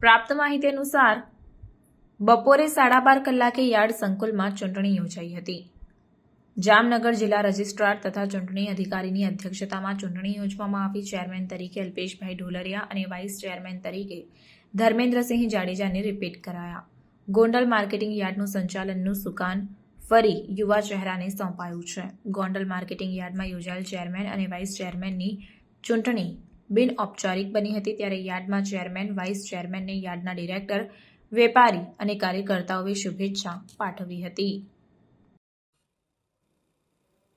પ્રાપ્ત માહિતી અનુસાર, બપોરે સાડા બાર કલાકે યાર્ડ સંકુલમાં ચૂંટણી યોજાઈ હતી. જામનગર જિલ્લા રજિસ્ટ્રાર તથા ચૂંટણી અધિકારીની અધ્યક્ષતામાં ચૂંટણી યોજવામાં આવી. ચેરમેન તરીકે અલ્પેશભાઈ ઢોલરિયા અને વાઇસ ચેરમેન તરીકે ધર્મેન્દ્રસિંહ જાડેજાને રિપીટ કરાયા. ગોંડલ માર્કેટિંગ યાર્ડનું સંચાલનનું સુકાન ફરી યુવા ચહેરાને સોંપાયું છે. ગોંડલ માર્કેટિંગ યાર્ડમાં યોજાયેલ ચેરમેન અને વાઇસ ચેરમેનની ચૂંટણી બિન ઔપચારિક બની હતી ત્યારે યાર્ડમાં ચેરમેન વાઇસ ચેરમેનને યાર્ડના ડિરેક્ટર વેપારી અને કાર્યકર્તાઓએ શુભેચ્છા પાઠવી હતી.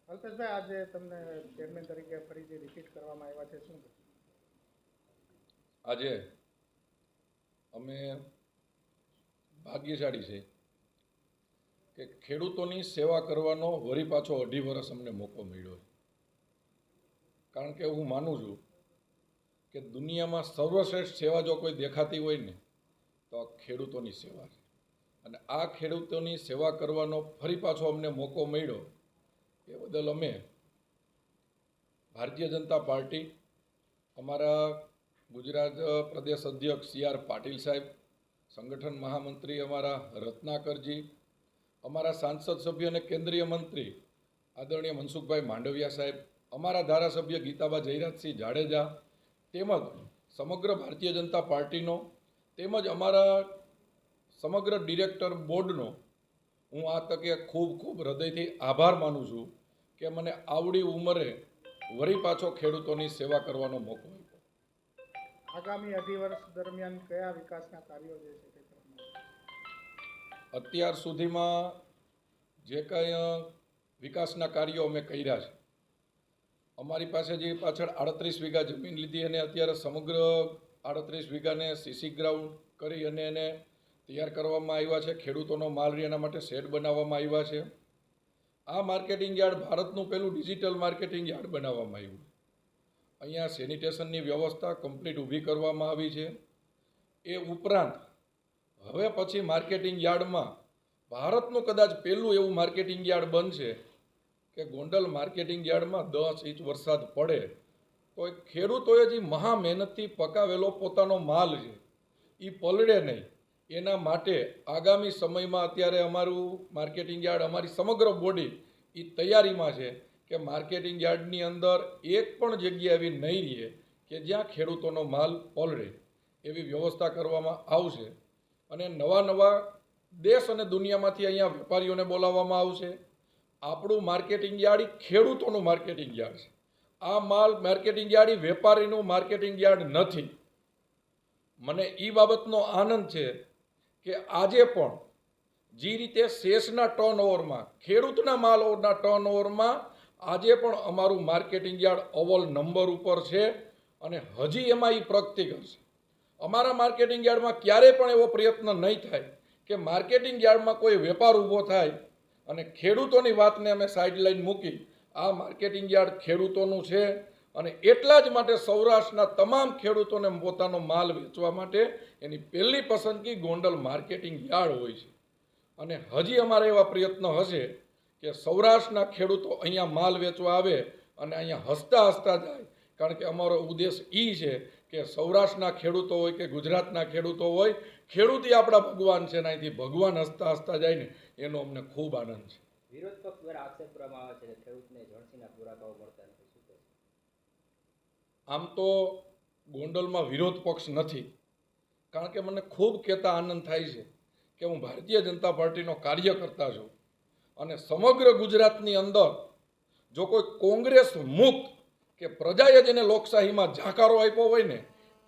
અલ્પેશભાઈ આજે તમને ચેરમેન તરીકે ફરીથી રિપીટ કરવામાં આવ્યા છે શું આજે અમે ભાગ્યશાળી છે કે ખેડૂતોની સેવા કરવાનો વરી પાછો અઢી વર્ષ અમને મોકો મળ્યો કારણ કે હું માનું છું કે દુનિયામાં સર્વશ્રેષ્ઠ સેવા જો કોઈ દેખાતી હોય ને, તો આ ખેડૂતોની સેવા છે. અને આ ખેડૂતોની સેવા કરવાનો ફરી પાછો અમને મોકો મળ્યો એ બદલ અમે ભારતીય જનતા પાર્ટી, અમારા ગુજરાત પ્રદેશ અધ્યક્ષ સી આર પાટીલ સાહેબ, સંગઠન મહામંત્રી અમારા રત્નાકરજી, અમારા સાંસદ સભ્ય અને કેન્દ્રીય મંત્રી આદરણીય મનસુખભાઈ માંડવિયા સાહેબ, અમારા ધારાસભ્ય ગીતાબા જયરાજસિંહ જાડેજા તેમજ સમગ્ર ભારતીય જનતા પાર્ટીનો તેમજ અમારા સમગ્ર ડિરેક્ટર બોર્ડનો હું આ તકે ખૂબ ખૂબ હૃદયથી આભાર માનું છું કે મને આવડી ઉંમરે વળી પાછો ખેડૂતોની સેવા કરવાનો મોકો આપ્યો આગામી અઢી વર્ષ દરમિયાન કયા વિકાસના કાર્યો જે છે? અત્યાર સુધીમાં જે કંઈ વિકાસના કાર્યો અમે કર્યા છે અમારી પાસે જે પાછળ આડત્રીસ વીઘા જમીન લીધી અને અત્યારે સમગ્ર આડત્રીસ વીઘાને સીસી ગ્રાઉન્ડ કરી અને એને તૈયાર કરવામાં આવ્યા છે. ખેડૂતોનો માલ એના માટે શેડ બનાવવામાં આવ્યા છે. આ માર્કેટિંગ યાર્ડ ભારતનું પહેલું ડિજિટલ માર્કેટિંગ યાર્ડ બનાવવામાં આવ્યું અહીંયા સેનિટેશનની વ્યવસ્થા કમ્પ્લીટ ઊભી કરવામાં આવી છે. એ ઉપરાંત હવે પછી માર્કેટિંગ યાર્ડમાં ભારતનું કદાચ પહેલું એવું માર્કેટિંગ યાર્ડ બનશે કે ગોંડલ માર્કેટિંગ યાર્ડમાં દસ ઇંચ વરસાદ પડે, તો એ ખેડૂતોએ જે મહા મહેનતથી પકાવેલો પોતાનો માલ છે એ પલળે નહીં. એના માટે આગામી સમયમાં અત્યારે અમારું માર્કેટિંગ યાર્ડ, અમારી સમગ્ર બોડી એ તૈયારીમાં છે કે માર્કેટિંગ યાર્ડની અંદર એક પણ જગ્યા એવી નહીં રહે કે જ્યાં ખેડૂતોનો માલ પલળે એવી વ્યવસ્થા કરવામાં આવશે. અને નવા નવા દેશ અને દુનિયામાંથી અહીંયા વેપારીઓને બોલાવવામાં આવશે. આપણું માર્કેટિંગ યાર્ડ ખેડૂતોનું માર્કેટિંગ યાર્ડ છે. આ માલ માર્કેટિંગ યાર્ડ વેપારીનું માર્કેટિંગ યાર્ડ નથી. મને એ બાબતનો આનંદ છે કે આજે પણ જે રીતે શેષના ટર્ન ઓવરમાં ખેડૂતના માલોના ટર્ન ઓવરમાં આજે પણ અમારું માર્કેટિંગ યાર્ડ અવ્વલ નંબર ઉપર છે અને હજી એમાં એ પ્રગતિ કરશે. અમારા માર્કેટિંગ યાર્ડમાં ક્યારેય પણ એવો પ્રયત્ન નહીં થાય કે માર્કેટિંગ યાર્ડમાં કોઈ વેપાર ઊભો થાય અને ખેડૂતોની વાતને અમે સાઇડલાઇન મૂકી આ માર્કેટિંગ યાર્ડ ખેડૂતોનું છે અને એટલા જ માટે સૌરાષ્ટ્રના તમામ ખેડૂતોને પોતાનો માલ વેચવા માટે એની પહેલી પસંદગી ગોંડલ માર્કેટિંગ યાર્ડ હોય છે. અને હજી અમારા એવા પ્રયત્ન હશે કે સૌરાષ્ટ્રના ખેડૂતો અહીંયા માલ વેચવા આવે અને અહીંયા હસતા હસતા જાય. કારણ કે અમારો ઉદ્દેશ એ છે કે સૌરાષ્ટ્રના ખેડૂતો હોય કે ગુજરાતના ખેડૂતો હોય ખેડૂત આપણા ભગવાન છે ને અહીંથી ભગવાન હસતા હસતા જાય ને એનો અમને ખૂબ આનંદ છે વિરોધ પક્ષ દ્વારા આક્ષેપ કરવામાં આવે છે કે ખેડૂતને જણસીના પૂરા મળતા નથી? આમ તો ગોંડલમાં વિરોધ પક્ષ નથી કારણ કે મને ખૂબ કહેતા આનંદ થાય છે કે હું ભારતીય જનતા પાર્ટીનો કાર્યકર્તા છું અને સમગ્ર ગુજરાતની અંદર જો કોઈ કોંગ્રેસ મુક્ત કે પ્રજાએ જેને લોકશાહીમાં જાકારો આપ્યો હોય ને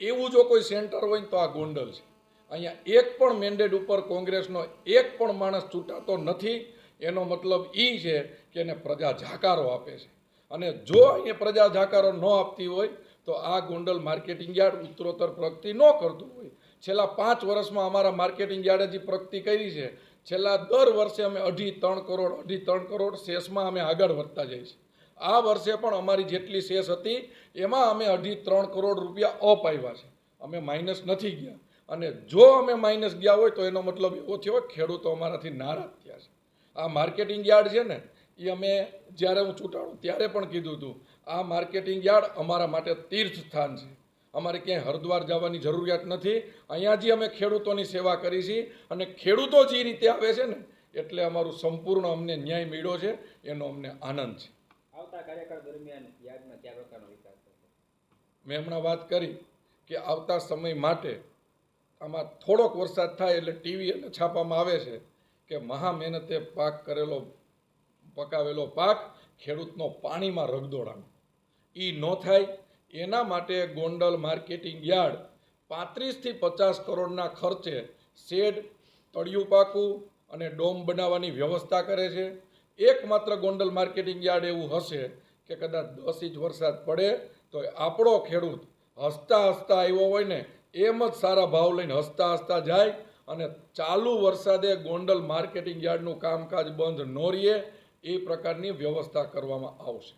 એવું જો કોઈ સેન્ટર હોય તો આ ગોંડલ છે. અહીંયા એક પણ મેન્ડેટ ઉપર કોંગ્રેસનો એક પણ માણસ છૂટાતો નથી. એનો મતલબ એ છે કે એને પ્રજા જાકારો આપે છે. અને જો અહીંયા પ્રજા જાકારો ન આપતી હોય, તો આ ગોંડલ માર્કેટિંગ યાર્ડ ઉત્તરોત્તર પ્રગતિ ન કરતું હોય. છેલ્લા પાંચ વર્ષમાં અમારા માર્કેટિંગ યાર્ડે જે પ્રગતિ કરી છે, છેલ્લા દર વર્ષે અમે અઢી ત્રણ કરોડ, અઢી ત્રણ કરોડ શેષમાં અમે આગળ વધતા જઈએ છીએ. આ વર્ષે પણ અમારી જેટલી શેષ હતી, એમાં અમે અઢી ત્રણ કરોડ રૂપિયા અપ આવ્યા છે. અમે માઇનસ નથી ગયા. અને જો અમે માઇનસ ગયા હોય તો એનો મતલબ એવો થયો, ખેડૂતો અમારાથી નારાજ થયા છે. આ માર્કેટિંગ યાર્ડ છે ને, એ અમે જ્યારે હું ચૂંટાડું ત્યારે પણ કીધું હતું, આ માર્કેટિંગ યાર્ડ અમારા માટે તીર્થ સ્થાન છે. અમારે ક્યાંય હરદ્વાર જવાની જરૂરિયાત નથી. અહીંયા જે અમે ખેડૂતોની સેવા કરી છે અને ખેડૂતો જે રીતે આવે છે ને, એટલે અમારું સંપૂર્ણ અમને ન્યાય મળ્યો છે, એનો અમને આનંદ છે. કાર્યકાળ દરમિયાન મેં હમણાં વાત કરી કે આવતા સમય માટે આમાં થોડોક વરસાદ થાય એટલે ટીવી અને છાપામાં આવે છે કે મહા મહેનતે પાક કરેલો, પકાવેલો પાક ખેડૂતનો પાણીમાં રગદોડાનો એ ન થાય, એના માટે ગોંડલ માર્કેટિંગ યાર્ડ પાંત્રીસથી પચાસ કરોડના ખર્ચે શેડ, તળિયું પાકું અને ડોમ બનાવવાની વ્યવસ્થા કરે છે. એકમાત્ર ગોંડલ માર્કેટિંગ યાર્ડ એવું હશે કે કદાચ દસ ઇંચ વરસાદ પડે તો આપણો ખેડૂત હસતા હસતા આવ્યો હોય ને, એમ જ સારા ભાવ લઈને હસતા હસતા જાય અને ચાલુ વરસાદે ગોંડલ માર્કેટિંગ યાર્ડનું કામકાજ બંધ ન રહીએ, એ પ્રકારની વ્યવસ્થા કરવામાં આવશે.